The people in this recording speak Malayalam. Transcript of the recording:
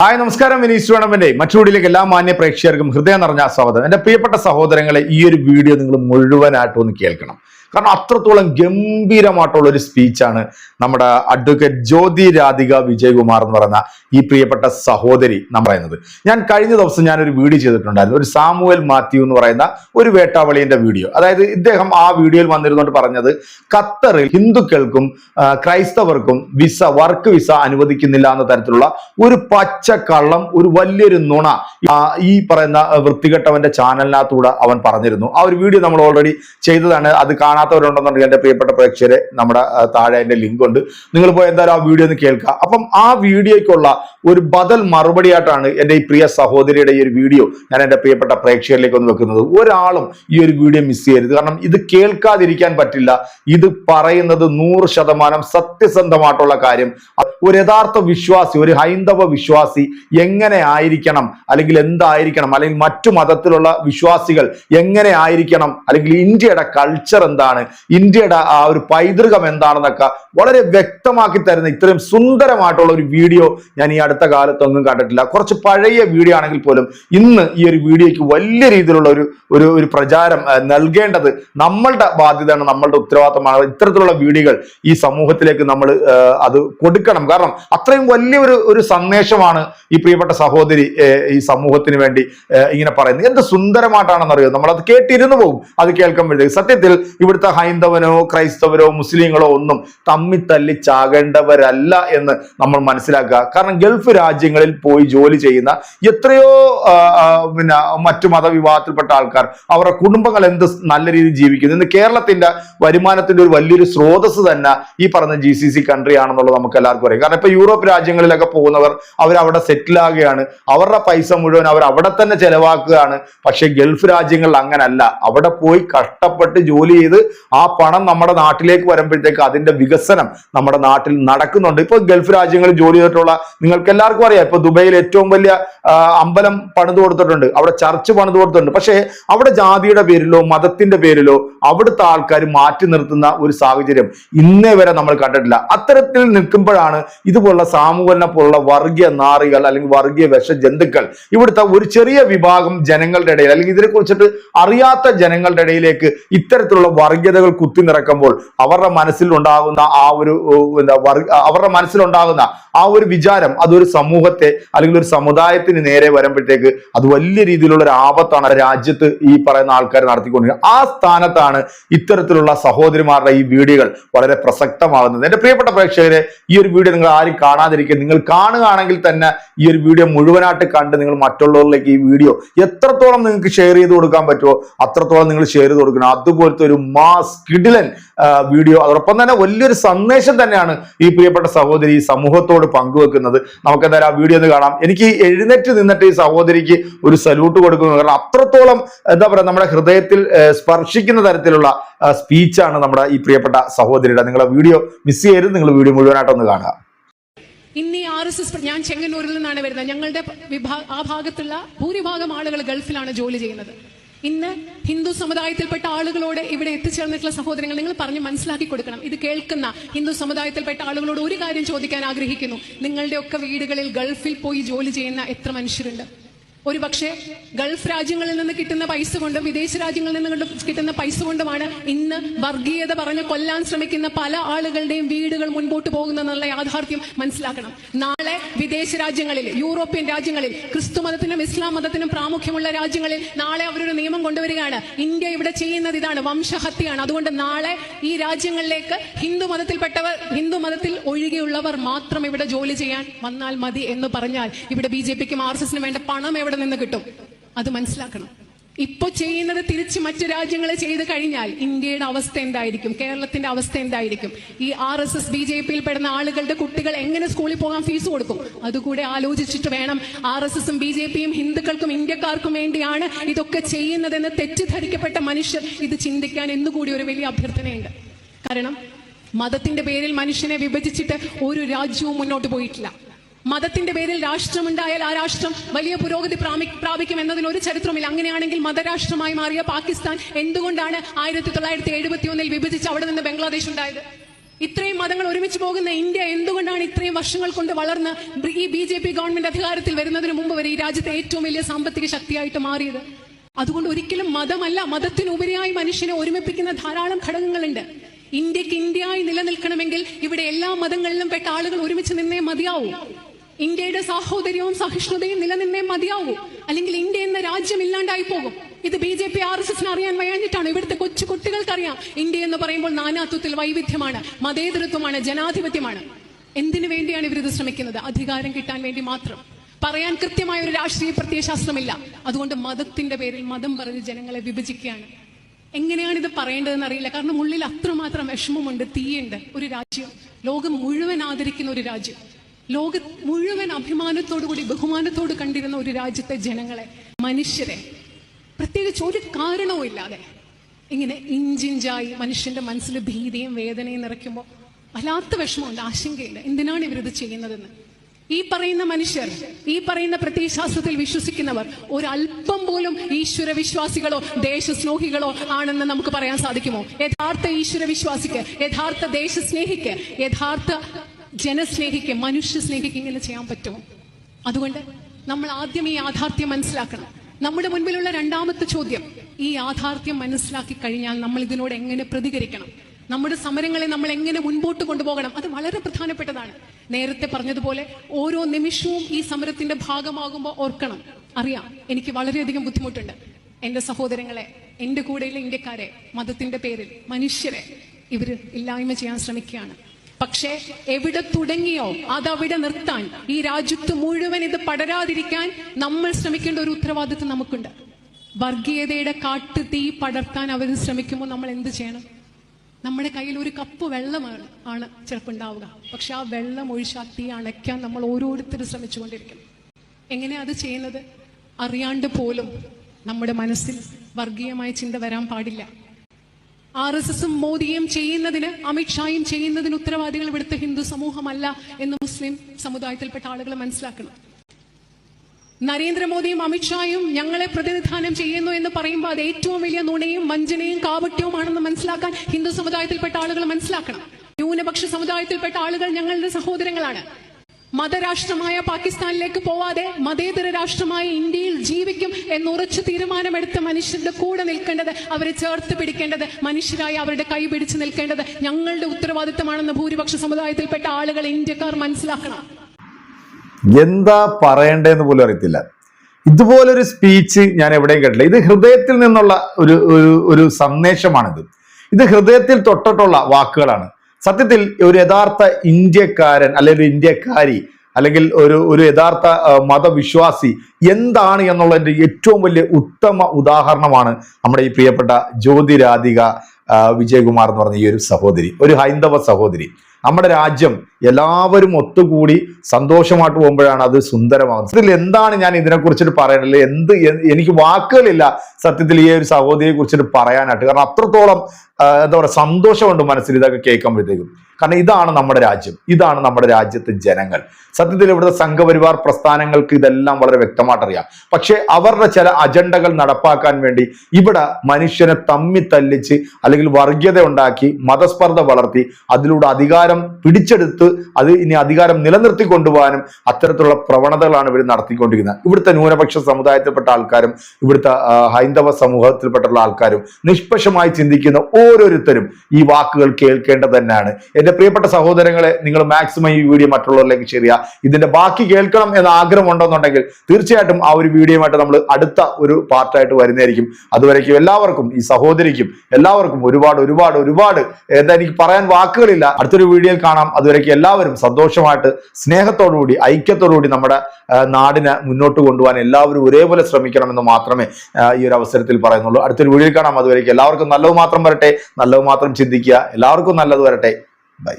ഹായ് നമസ്കാരം. വിനീസ് വേണമന്റെ മറ്റൊരുടിയിലേക്ക് എല്ലാ മാന്യ പ്രേക്ഷകർക്കും ഹൃദയം നിറഞ്ഞ സ്വാഗതം. എന്റെ പ്രിയപ്പെട്ട സഹോദരങ്ങളെ ഈ ഒരു വീഡിയോ നിങ്ങൾ മുഴുവനായിട്ട് ഒന്ന് കേൾക്കണം. കാരണം അത്രത്തോളം ഗംഭീരമായിട്ടുള്ള ഒരു സ്പീച്ചാണ് നമ്മുടെ അഡ്വക്കേറ്റ് ജ്യോതി രാധിക വിജയകുമാർ എന്ന് പറയുന്ന ഈ പ്രിയപ്പെട്ട സഹോദരി നാം പറയുന്നത്. ഞാൻ കഴിഞ്ഞ ദിവസം ഞാൻ ഒരു വീഡിയോ ചെയ്തിട്ടുണ്ടായിരുന്നു. ഒരു സാമുവൽ മാത്യു എന്ന് പറയുന്ന ഒരു വേട്ടാവളിയുടെ വീഡിയോ. അതായത് ഇദ്ദേഹം ആ വീഡിയോയിൽ വന്നിരുന്നുകൊണ്ട് പറഞ്ഞത് ഖത്തറിൽ ഹിന്ദുക്കൾക്കും ക്രൈസ്തവർക്കും വിസ വർക്ക് വിസ അനുവദിക്കുന്നില്ല എന്ന തരത്തിലുള്ള ഒരു പച്ച കള്ളം ഒരു വലിയൊരു നുണ ഈ പറയുന്ന വൃത്തികെട്ടവന്റെ ചാനലിനകത്തൂടെ അവൻ പറഞ്ഞിരുന്നു. ആ ഒരു വീഡിയോ നമ്മൾ ഓൾറെഡി ചെയ്തതാണ്. അത് കാണാത്തവരുണ്ടെന്നുണ്ടെങ്കിൽ എന്റെ പ്രിയപ്പെട്ട പ്രേക്ഷകരെ നമ്മുടെ താഴെ അതിന്റെ ലിങ്ക് ഉണ്ട്. നിങ്ങൾ പോയി എന്തായാലും ആ വീഡിയോ ഒന്ന് കേൾക്കുക. അപ്പം ആ വീഡിയോയ്ക്കുള്ള ഒരു ബദൽ മറുപടിയായിട്ടാണ് എന്റെ ഈ പ്രിയ സഹോദരിയുടെ ഈ ഒരു വീഡിയോ ഞാൻ എന്റെ പ്രിയപ്പെട്ട പ്രേക്ഷകരിലേക്ക് ഒന്ന് വെക്കുന്നത്. ഒരാളും ഈ ഒരു വീഡിയോ മിസ് ചെയ്യരുത്. കാരണം ഇത് കേൾക്കാതിരിക്കാൻ പറ്റില്ല. ഇത് പറയുന്നത് നൂറ് ശതമാനം സത്യസന്ധമായിട്ടുള്ള കാര്യം. ഒരു യഥാർത്ഥ വിശ്വാസി ഒരു ഹൈന്ദവ വിശ്വാസി എങ്ങനെ ആയിരിക്കണം? അല്ലെങ്കിൽ എന്തായിരിക്കണം? അല്ലെങ്കിൽ മറ്റു മതത്തിലുള്ള വിശ്വാസികൾ എങ്ങനെ ആയിരിക്കണം? അല്ലെങ്കിൽ ഇന്ത്യയുടെ കൾച്ചർ എന്താണ് ഇന്ത്യയുടെ ആ ഒരു പൈതൃകം എന്താണെന്നൊക്കെ വളരെ വ്യക്തമാക്കി തരുന്ന ഇത്രയും സുന്ദരമായിട്ടുള്ള ഒരു വീഡിയോ ഞാൻ ഈ അടുത്ത കാലത്തൊന്നും കണ്ടിട്ടില്ല. കുറച്ച് പഴയ വീഡിയോ ആണെങ്കിൽ പോലും ഇന്ന് ഈ ഒരു വീഡിയോയ്ക്ക് വലിയ രീതിയിലുള്ള ഒരു ഒരു ഒരു പ്രചാരം നൽകേണ്ടത് നമ്മളുടെ ബാധ്യതയാണ് നമ്മളുടെ ഉത്തരവാദിത്തമാണ്. ഇത്തരത്തിലുള്ള വീഡിയോകൾ ഈ സമൂഹത്തിലേക്ക് നമ്മൾ അത് കൊടുക്കണം. കാരണം അത്രയും വലിയൊരു ഒരു സന്ദേശമാണ് ഈ പ്രിയപ്പെട്ട സഹോദരി ഈ സമൂഹത്തിന് വേണ്ടി ഇങ്ങനെ പറയുന്നത്. എന്ത് നമ്മൾ അത് കേട്ടിരുന്നു പോകും. അത് കേൾക്കുമ്പോഴത്തേക്ക് സത്യത്തിൽ ഇവിടുത്തെ ഹൈന്ദവനോ ക്രൈസ്തവരോ മുസ്ലിങ്ങളോ ഒന്നും തമ്മി തല്ലി ചാകേണ്ടവരല്ല എന്ന് നമ്മൾ മനസ്സിലാക്കുക. കാരണം ഗൾഫ് രാജ്യങ്ങളിൽ പോയി ജോലി ചെയ്യുന്ന എത്രയോ പിന്നെ മറ്റു മതവിഭാഗത്തിൽപ്പെട്ട ആൾക്കാർ അവരുടെ കുടുംബങ്ങൾ എന്ത് നല്ല രീതിയിൽ ജീവിക്കുന്നു. ഇന്ന് കേരളത്തിന്റെ വരുമാനത്തിന്റെ ഒരു വലിയൊരു സ്രോതസ് തന്നെ ഈ പറഞ്ഞ ജി സി സി കൺട്രി ആണെന്നുള്ളത് നമുക്ക് എല്ലാവർക്കും അറിയാം. കാരണം ഇപ്പൊ യൂറോപ്പ് രാജ്യങ്ങളിലൊക്കെ പോകുന്നവർ അവരവിടെ സെറ്റിൽ ആകുകയാണ്. അവരുടെ പൈസ മുഴുവൻ അവർ അവിടെ തന്നെ ചെലവാക്കുകയാണ്. പക്ഷെ ഗൾഫ് രാജ്യങ്ങളിൽ അങ്ങനല്ല. അവിടെ പോയി കഷ്ടപ്പെട്ട് ജോലി ചെയ്ത് ആ പണം നമ്മുടെ നാട്ടിലേക്ക് വരുമ്പോഴത്തേക്ക് അതിന്റെ വികസനം നമ്മുടെ നാട്ടിൽ നടക്കുന്നുണ്ട്. ഇപ്പൊ ഗൾഫ് രാജ്യങ്ങളിൽ ജോലി ചെയ്തിട്ടുള്ള നിങ്ങൾക്ക് എല്ലാവർക്കും അറിയാം. ഇപ്പൊ ദുബൈയിൽ ഏറ്റവും വലിയ അമ്പലം പണിത് കൊടുത്തിട്ടുണ്ട്. അവിടെ ചർച്ച് പണിത് കൊടുത്തിട്ടുണ്ട്. പക്ഷേ അവിടെ ജാതിയുടെ പേരിലോ മതത്തിന്റെ പേരിലോ അവിടുത്തെ ആൾക്കാർ മാറ്റി നിർത്തുന്ന ഒരു സാഹചര്യം ഇന്നേ വരെ നമ്മൾ കണ്ടിട്ടില്ല. അത്തരത്തിൽ നിൽക്കുമ്പോഴാണ് ഇതുപോലുള്ള സാമൂഹലിനെ പോലുള്ള വർഗീയ നാറികൾ അല്ലെങ്കിൽ വർഗീയ വിഷ ജന്തുക്കൾ ഇവിടുത്തെ ഒരു ചെറിയ വിഭാഗം ജനങ്ങളുടെ ഇടയിൽ അല്ലെങ്കിൽ ഇതിനെ കുറിച്ചിട്ട് അറിയാത്ത ജനങ്ങളുടെ ഇടയിലേക്ക് ഇത്തരത്തിലുള്ള വർഗീയതകൾ കുത്തി നിറക്കുമ്പോൾ അവരുടെ മനസ്സിൽ ഉണ്ടാകുന്ന ആ ഒരു എന്താ അവരുടെ മനസ്സിലുണ്ടാകുന്ന ആ ഒരു വിചാരം അതൊരു സമൂഹത്തെ അല്ലെങ്കിൽ ഒരു സമുദായത്തിന് നേരെ വരുമ്പോഴത്തേക്ക് അത് വലിയ രീതിയിലുള്ള ഒരു ആപത്താണ് രാജ്യത്ത് ഈ പറയുന്ന ആൾക്കാർ നടത്തിക്കൊണ്ടിരിക്കുന്നത്. ആ സ്ഥാനത്താണ് ഇത്തരത്തിലുള്ള സഹോദരിമാരുടെ ഈ വീഡിയോകൾ വളരെ പ്രസക്തമാകുന്നത്. എന്റെ പ്രിയപ്പെട്ട പ്രേക്ഷകരെ ഈ ഒരു വീഡിയോ നിങ്ങൾ ആരും കാണാതിരിക്കുക. നിങ്ങൾ കാണുകയാണെങ്കിൽ തന്നെ ഈ ഒരു വീഡിയോ മുഴുവനായിട്ട് കണ്ട് നിങ്ങൾ മറ്റുള്ളവരിലേക്ക് ഈ വീഡിയോ എത്രത്തോളം നിങ്ങൾക്ക് ഷെയർ ചെയ്ത് കൊടുക്കാൻ പറ്റുമോ അത്രത്തോളം നിങ്ങൾ ഷെയർ ചെയ്ത് കൊടുക്കണം. അതുപോലത്തെ ഒരു മാസ് സ്കിഡിലൻ വീഡിയോ. അതോടൊപ്പം തന്നെ വലിയൊരു സന്ദേശം തന്നെയാണ് ഈ പ്രിയപ്പെട്ട സഹോദരി സമൂഹത്തോട് പങ്കുവെക്കുന്നത്. നമുക്ക് എന്തായാലും ആ വീഡിയോ ഒന്ന് കാണാം. എനിക്ക് എഴുന്നേറ്റ് നിന്നിട്ട് ഈ സഹോദരിക്ക് ഒരു സല്യൂട്ട് കൊടുക്കുന്നു. കാരണം അത്രത്തോളം എന്താ പറയുക നമ്മുടെ ഹൃദയത്തിൽ സ്പർശിക്കുന്ന തരത്തിലുള്ള സ്പീച്ചാണ് നമ്മുടെ ഈ പ്രിയപ്പെട്ട സഹോദരിയുടെ. നിങ്ങളെ വീഡിയോ മിസ് ചെയ്യരുത്. നിങ്ങൾ വീഡിയോ മുഴുവനായിട്ടൊന്ന് കാണുക. ഇന്ന് ഈ ആർ എസ് എസ് ഞാൻ ചെങ്ങന്നൂരിൽ നിന്നാണ് വരുന്നത്. ഞങ്ങളുടെ വിഭാഗ ആ ഭാഗത്തുള്ള ഭൂരിഭാഗം ആളുകൾ ഗൾഫിലാണ് ജോലി ചെയ്യുന്നത്. ഇന്ന് ഹിന്ദു സമുദായത്തിൽപ്പെട്ട ആളുകളോട് ഇവിടെ എത്തിച്ചേർന്നിട്ടുള്ള സഹോദരങ്ങൾ നിങ്ങൾ പറഞ്ഞ് മനസ്സിലാക്കി കൊടുക്കണം. ഇത് കേൾക്കുന്ന ഹിന്ദു സമുദായത്തിൽപ്പെട്ട ആളുകളോട് ഒരു കാര്യം ചോദിക്കാൻ ആഗ്രഹിക്കുന്നു. നിങ്ങളുടെയൊക്കെ വീടുകളിൽ ഗൾഫിൽ പോയി ജോലി ചെയ്യുന്ന എത്ര മനുഷ്യരുണ്ട്? ഒരു പക്ഷേ ഗൾഫ് രാജ്യങ്ങളിൽ നിന്ന് കിട്ടുന്ന പൈസ കൊണ്ടും വിദേശ രാജ്യങ്ങളിൽ നിന്ന് കിട്ടുന്ന പൈസ കൊണ്ടുമാണ് ഇന്ന് വർഗീയത പറഞ്ഞ് കൊല്ലാൻ ശ്രമിക്കുന്ന പല ആളുകളുടെയും വീടുകൾ മുൻപോട്ട് പോകുന്നെന്നുള്ള യാഥാർത്ഥ്യം മനസ്സിലാക്കണം. നാളെ വിദേശ രാജ്യങ്ങളിൽ യൂറോപ്യൻ രാജ്യങ്ങളിൽ ക്രിസ്തു മതത്തിനും ഇസ്ലാം മതത്തിനും പ്രാമുഖ്യമുള്ള രാജ്യങ്ങളിൽ നാളെ അവരൊരു നിയമം കൊണ്ടുവരികയാണ്. ഇന്ത്യ ഇവിടെ ചെയ്യുന്നത് ഇതാണ് വംശഹത്യയാണ്. അതുകൊണ്ട് നാളെ ഈ രാജ്യങ്ങളിലേക്ക് ഹിന്ദു മതത്തിൽപ്പെട്ടവർ ഹിന്ദു മതത്തിൽ ഒഴികെയുള്ളവർ മാത്രം ഇവിടെ ജോലി ചെയ്യാൻ വന്നാൽ മതി എന്ന് പറഞ്ഞാൽ ഇവിടെ ബി ജെ പിക്കും ആർ എസ് എസിനും വേണ്ട പണം എവിടെ നിന്ന് കിട്ടും? അത് മനസ്സിലാക്കണം. ഇപ്പൊ ചെയ്യുന്നത് തിരിച്ച് മറ്റു രാജ്യങ്ങൾ ചെയ്ത് കഴിഞ്ഞാൽ ഇന്ത്യയുടെ അവസ്ഥ എന്തായിരിക്കും? കേരളത്തിന്റെ അവസ്ഥ എന്തായിരിക്കും? ഈ R S S B J പിയിൽ പെടുന്ന ആളുകളുടെ കുട്ടികൾ എങ്ങനെ സ്കൂളിൽ പോകാൻ ഫീസ് കൊടുക്കും? അതുകൂടെ ആലോചിച്ചിട്ട് വേണം ആർ എസ് എസും ബി ജെ പിയും ഹിന്ദുക്കൾക്കും ഇന്ത്യക്കാർക്കും വേണ്ടിയാണ് ഇതൊക്കെ ചെയ്യുന്നതെന്ന് തെറ്റിദ്ധരിക്കപ്പെട്ട മനുഷ്യർ ഇത് ചിന്തിക്കാൻ എന്നുകൂടി ഒരു വലിയ അഭ്യർത്ഥനയുണ്ട്. കാരണം മതത്തിന്റെ പേരിൽ മനുഷ്യനെ വിഭജിച്ചിട്ട് ഒരു രാജ്യവും മുന്നോട്ട് പോയിട്ടില്ല. മതത്തിന്റെ പേരിൽ രാഷ്ട്രമുണ്ടായാൽ ആ രാഷ്ട്രം വലിയ പുരോഗതി പ്രാപിക്കും എന്നതിൽ ഒരു ചരിത്രമില്ല. അങ്ങനെയാണെങ്കിൽ മതരാഷ്ട്രമായി മാറിയ പാകിസ്ഥാൻ എന്തുകൊണ്ടാണ് ആയിരത്തി തൊള്ളായിരത്തി എഴുപത്തി ഒന്നിൽ വിഭജിച്ച് അവിടെ നിന്ന് ബംഗ്ലാദേശ് ഉണ്ടായത്? ഇത്രയും മതങ്ങൾ ഒരുമിച്ച് പോകുന്ന ഇന്ത്യ എന്തുകൊണ്ടാണ് ഇത്രയും വർഷങ്ങൾ കൊണ്ട് വളർന്ന് ഈ ബി ജെ പി ഗവൺമെന്റ് അധികാരത്തിൽ വരുന്നതിന് മുമ്പ് വരെ ഈ രാജ്യത്തെ ഏറ്റവും വലിയ സാമ്പത്തിക ശക്തിയായിട്ട് മാറിയത്? അതുകൊണ്ട് ഒരിക്കലും മതമല്ല മതത്തിനുപരിയായി മനുഷ്യനെ ഒരുമിപ്പിക്കുന്ന ധാരാളം ഘടകങ്ങളുണ്ട്. ഇന്ത്യയ്ക്ക് ഇന്ത്യയായി നിലനിൽക്കണമെങ്കിൽ ഇവിടെ എല്ലാ മതങ്ങളിലും പെട്ട ആളുകൾ ഒരുമിച്ച് നിന്നേ മതിയാവൂ. ഇന്ത്യയുടെ സാഹോദര്യവും സഹിഷ്ണുതയും നിലനിന്നേ മതിയാവൂ. അല്ലെങ്കിൽ ഇന്ത്യ എന്ന രാജ്യം ഇല്ലാണ്ടായി പോകും. ഇത് B J P R S എസിന് അറിയാൻ വയ്യാഞ്ഞിട്ടാണ് ഇവിടുത്തെ കൊച്ചു കുട്ടികൾക്കറിയാം. ഇന്ത്യ എന്ന് പറയുമ്പോൾ നാനാത്വത്തിൽ വൈവിധ്യമാണ് മതേതരത്വമാണ് ജനാധിപത്യമാണ്. എന്തിനു വേണ്ടിയാണ് ഇവരിത് ശ്രമിക്കുന്നത്? അധികാരം കിട്ടാൻ വേണ്ടി മാത്രം. പറയാൻ കൃത്യമായ ഒരു രാഷ്ട്രീയ പ്രത്യയശാസ്ത്രമില്ല അതുകൊണ്ട് മതത്തിന്റെ പേരിൽ മതം പറഞ്ഞ് ജനങ്ങളെ വിഭജിക്കുകയാണ്. എങ്ങനെയാണ് ഇത് പറയേണ്ടതെന്ന് അറിയില്ല. കാരണം ഉള്ളിൽ അത്രമാത്രം വിഷമമുണ്ട് തീയുണ്ട്. ഒരു രാജ്യം ലോകം മുഴുവൻ ആദരിക്കുന്ന ഒരു രാജ്യം. ലോക മുഴുവൻ അഭിമാനത്തോടുകൂടി ബഹുമാനത്തോട് കണ്ടിരുന്ന ഒരു രാജ്യത്തെ ജനങ്ങളെ മനുഷ്യരെ പ്രത്യേകിച്ച് ഒരു കാരണവും ഇല്ലാതെ ഇങ്ങനെ ഇഞ്ചിഞ്ചായി മനുഷ്യന്റെ മനസ്സിൽ ഭീതിയും വേദനയും നിറയ്ക്കുമ്പോൾ വല്ലാത്ത വിഷമമുണ്ട് ആശങ്കയില്ല എന്തിനാണ് ഇവരിത് ചെയ്യുന്നതെന്ന്? ഈ പറയുന്ന മനുഷ്യർ ഈ പറയുന്ന പ്രത്യയശാസ്ത്രത്തിൽ വിശ്വസിക്കുന്നവർ ഒരല്പം പോലും ഈശ്വര വിശ്വാസികളോ ദേശസ്നേഹികളോ ആണെന്ന് നമുക്ക് പറയാൻ സാധിക്കുമോ? യഥാർത്ഥ ഈശ്വര വിശ്വാസിക്ക് യഥാർത്ഥ ദേശസ്നേഹിക്ക് യഥാർത്ഥ ജനസ്നേഹിക്ക് മനുഷ്യ സ്നേഹിക്ക് ഇങ്ങനെ ചെയ്യാൻ പറ്റുമോ? അതുകൊണ്ട് നമ്മൾ ആദ്യം ഈ യാഥാർത്ഥ്യം മനസ്സിലാക്കണം. നമ്മുടെ മുൻപിലുള്ള രണ്ടാമത്തെ ചോദ്യം ഈ യാഥാർത്ഥ്യം മനസ്സിലാക്കി കഴിഞ്ഞാൽ നമ്മൾ ഇതിനോട് എങ്ങനെ പ്രതികരിക്കണം? നമ്മുടെ സമരങ്ങളെ നമ്മൾ എങ്ങനെ മുൻപോട്ട് കൊണ്ടുപോകണം? അത് വളരെ പ്രധാനപ്പെട്ടതാണ്. നേരത്തെ പറഞ്ഞതുപോലെ ഓരോ നിമിഷവും ഈ സമരത്തിന്റെ ഭാഗമാകുമ്പോൾ ഓർക്കണം. അറിയാം എനിക്ക് വളരെയധികം ബുദ്ധിമുട്ടുണ്ട്. എന്റെ സഹോദരങ്ങളെ എന്റെ കൂടെയുള്ള ഇന്ത്യക്കാരെ മതത്തിന്റെ പേരിൽ മനുഷ്യരെ ഇവർ ഇല്ലായ്മ ചെയ്യാൻ ശ്രമിക്കുകയാണ്. പക്ഷേ എവിടെ തുടങ്ങിയോ അതവിടെ നിർത്താൻ ഈ രാജ്യത്ത് മുഴുവൻ ഇത് പടരാതിരിക്കാൻ നമ്മൾ ശ്രമിക്കേണ്ട ഒരു ഉത്തരവാദിത്വം നമുക്കുണ്ട്. വർഗീയതയുടെ കാട്ടു തീ പടർത്താൻ അവർ ശ്രമിക്കുമ്പോൾ നമ്മൾ എന്ത് ചെയ്യണം? നമ്മുടെ കയ്യിൽ ഒരു കപ്പ് വെള്ളമാണ് ആണ് ചിലപ്പോൾ ഉണ്ടാവുക. പക്ഷെ ആ വെള്ളം ഒഴിച്ച് ആ തീ അണയ്ക്കാൻ നമ്മൾ ഓരോരുത്തരും ശ്രമിച്ചുകൊണ്ടിരിക്കും എങ്ങനെയാ അത് ചെയ്യുന്നത്? അറിയാണ്ട് പോലും നമ്മുടെ മനസ്സിൽ വർഗീയമായ ചിന്ത വരാൻ പാടില്ല. ആർ എസ് എസും മോദിയും ചെയ്യുന്നതിന് അമിത്ഷായും ചെയ്യുന്നതിന് ഉത്തരവാദികൾ ഇവിടുത്തെ ഹിന്ദു സമൂഹമല്ല എന്ന് മുസ്ലിം സമുദായത്തിൽപ്പെട്ട ആളുകൾ മനസ്സിലാക്കണം. നരേന്ദ്രമോദിയും അമിത്ഷായും ഞങ്ങളെ പ്രതിനിധാനം ചെയ്യുന്നു എന്ന് പറയുമ്പോൾ അത് ഏറ്റവും വലിയ നുണയും വഞ്ചനയും കാപട്യവുമാണെന്ന് മനസ്സിലാക്കാൻ ഹിന്ദു സമുദായത്തിൽപ്പെട്ട ആളുകൾ മനസ്സിലാക്കണം. ന്യൂനപക്ഷ സമുദായത്തിൽപ്പെട്ട ആളുകൾ ഞങ്ങളുടെ സഹോദരങ്ങളാണ്. മതരാഷ്ട്രമായ പാകിസ്ഥാനിലേക്ക് പോവാതെ മതേതര രാഷ്ട്രമായ ഇന്ത്യയിൽ ജീവിക്കും എന്നുറച്ച് തീരുമാനമെടുത്ത മനുഷ്യരുടെ കൂടെ നിൽക്കേണ്ടത് അവരെ ചേർത്ത് പിടിക്കേണ്ടത് മനുഷ്യരായി അവരുടെ കൈ പിടിച്ചു നിൽക്കേണ്ടത് ഞങ്ങളുടെ ഉത്തരവാദിത്തമാണെന്ന് ഭൂരിപക്ഷ സമുദായത്തിൽപ്പെട്ട ആളുകൾ ഇന്ത്യക്കാർ മനസ്സിലാക്കണം. എന്താ പറയണ്ടേന്ന് പോലും അറിയത്തില്ല. ഇതുപോലൊരു സ്പീച്ച് ഞാൻ എവിടെയും കേട്ടില്ല ഇത് ഹൃദയത്തിൽ നിന്നുള്ള ഒരു ഒരു സന്ദേശമാണിത്. ഇത് ഹൃദയത്തിൽ തൊട്ടിട്ടുള്ള വാക്കുകളാണ്. സത്യത്തിൽ ഒരു യഥാർത്ഥ ഇന്ത്യക്കാരൻ അല്ലെങ്കിൽ ഒരു ഇന്ത്യക്കാരി അല്ലെങ്കിൽ ഒരു ഒരു യഥാർത്ഥ മതവിശ്വാസി എന്താണ് എന്നുള്ളതിന്റെ ഏറ്റവും വലിയ ഉത്തമ ഉദാഹരണമാണ് നമ്മുടെ ഈ പ്രിയപ്പെട്ട ജ്യോതിരാധിക വിജയകുമാർ എന്ന് പറഞ്ഞ ഈ ഒരു സഹോദരി ഒരു ഹൈന്ദവ സഹോദരി. നമ്മുടെ രാജ്യം എല്ലാവരും ഒത്തുകൂടി സന്തോഷമായിട്ട് പോകുമ്പോഴാണ് അത് സുന്ദരമാകുന്നത്. ഇതിൽ എന്താണ് ഞാൻ ഇതിനെ കുറിച്ചിട്ട് പറയാനുള്ളത് എന്ത് എനിക്ക് വാക്കുകളില്ല സത്യത്തിൽ ഈ ഒരു സഹോദരിയെ കുറിച്ചിട്ട് പറയാനായിട്ട്. കാരണം അത്രത്തോളം എന്താ പറയുക സന്തോഷമുണ്ട് മനസ്സിൽ. ഇതൊക്കെ കേൾക്കുമ്പോഴത്തേക്കും. കാരണം ഇതാണ് നമ്മുടെ രാജ്യം ഇതാണ് നമ്മുടെ രാജ്യത്തെ ജനങ്ങൾ. സത്യത്തിൽ ഇവിടുത്തെ സംഘപരിവാർ പ്രസ്ഥാനങ്ങൾക്ക് ഇതെല്ലാം വളരെ വ്യക്തമായിട്ട് അറിയാം പക്ഷെ അവരുടെ ചില അജണ്ടകൾ നടപ്പാക്കാൻ വേണ്ടി ഇവിടെ മനുഷ്യനെ തമ്മി തല്ലിച്ച് അല്ലെങ്കിൽ വർഗീയത ഉണ്ടാക്കി മതസ്പർദ്ധ വളർത്തി അതിലൂടെ അധികാരം പിടിച്ചെടുത്ത് അത് ഇനി അധികാരം നിലനിർത്തി കൊണ്ടുപോകാനും അത്തരത്തിലുള്ള പ്രവണതകളാണ് ഇവർ നടത്തിക്കൊണ്ടിരിക്കുന്നത്. ഇവിടുത്തെ ന്യൂനപക്ഷ സമുദായത്തിൽപ്പെട്ട ആൾക്കാരും ഇവിടുത്തെ ഹൈന്ദവ സമൂഹത്തിൽപ്പെട്ടുള്ള ആൾക്കാരും നിഷ്പക്ഷമായി ചിന്തിക്കുന്ന ഓരോരുത്തരും ഈ വാക്കുകൾ കേൾക്കേണ്ടത് തന്നെയാണ്. എന്റെ പ്രിയപ്പെട്ട സഹോദരങ്ങളെ നിങ്ങൾ മാക്സിമം ഈ വീഡിയോ മറ്റുള്ളവരിലേക്ക് ഷെയർ ചെയ്യുക ഇതിന്റെ ബാക്കി കേൾക്കണം എന്ന ആഗ്രഹം ഉണ്ടെന്നുണ്ടെങ്കിൽ തീർച്ചയായിട്ടും ആ ഒരു വീഡിയോയുമായിട്ട് നമ്മൾ അടുത്ത ഒരു പാർട്ടായിട്ട് വരുന്നതായിരിക്കും. അതുവരേക്കും എല്ലാവർക്കും ഈ സഹോദരിക്കും എല്ലാവർക്കും ഒരുപാട് ഒരുപാട് ഒരുപാട് എന്താ എനിക്ക് പറയാൻ വാക്കുകളില്ല. അടുത്തൊരു വീഡിയോയിൽ കാണാം. അതുവരേക്കും എല്ലാവരും സന്തോഷമായിട്ട് സ്നേഹത്തോടുകൂടി ഐക്യത്തോടുകൂടി നമ്മുടെ നാടിനെ മുന്നോട്ട് കൊണ്ടുപോകാൻ എല്ലാവരും ഒരേപോലെ ശ്രമിക്കണമെന്ന് മാത്രമേ ഈ ഒരു അവസരത്തിൽ പറയുന്നുള്ളൂ. അടുത്തൊരു വീഡിയോയിൽ കാണാം. അതുവരേക്കും എല്ലാവർക്കും നല്ലത് മാത്രം വരട്ടെ. നല്ലത് മാത്രം ചിന്തിക്കുക. എല്ലാവർക്കും നല്ലത് വരട്ടെ. ബൈ